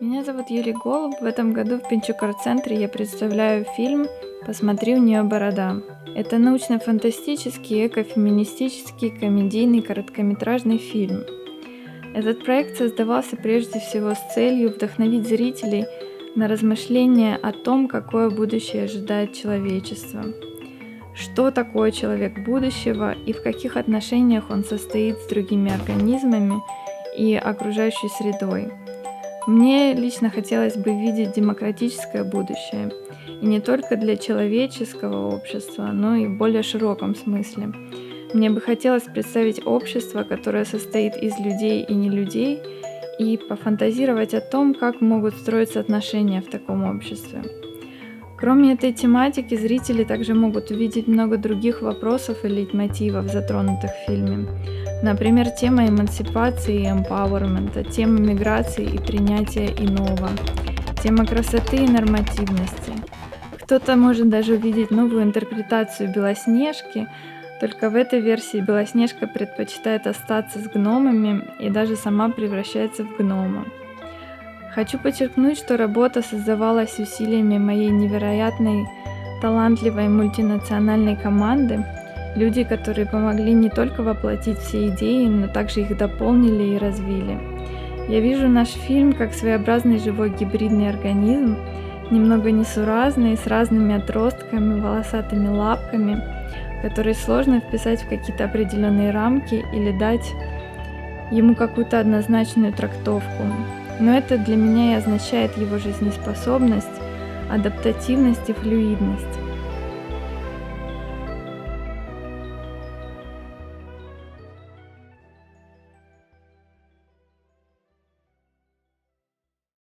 Меня зовут Юрий Голуб. В этом году в Пинчукар-центре я представляю фильм «Посмотри, у нее борода». Это научно-фантастический, экофеминистический, комедийный короткометражный фильм. Этот проект создавался прежде всего с целью вдохновить зрителей на размышления о том, какое будущее ожидает человечество. Что такое человек будущего и в каких отношениях он состоит с другими организмами и окружающей средой – мне лично хотелось бы видеть демократическое будущее, и не только для человеческого общества, но и в более широком смысле. Мне бы хотелось представить общество, которое состоит из людей и не людей, и пофантазировать о том, как могут строиться отношения в таком обществе. Кроме этой тематики, зрители также могут увидеть много других вопросов и лейтмотивов, затронутых в фильме. Например, тема эмансипации и эмпауэрмента, тема миграции и принятия иного, тема красоты и нормативности. Кто-то может даже увидеть новую интерпретацию Белоснежки, только в этой версии Белоснежка предпочитает остаться с гномами и даже сама превращается в гнома. Хочу подчеркнуть, что работа создавалась усилиями моей невероятной, талантливой мультинациональной команды – Люди, которые помогли не только воплотить все идеи, но также их дополнили и развили. Я вижу наш фильм как своеобразный живой гибридный организм, немного несуразный, с разными отростками, волосатыми лапками, который сложно вписать в какие-то определенные рамки или дать ему какую-то однозначную трактовку. Но это для меня и означает его жизнеспособность, адаптативность и флюидность.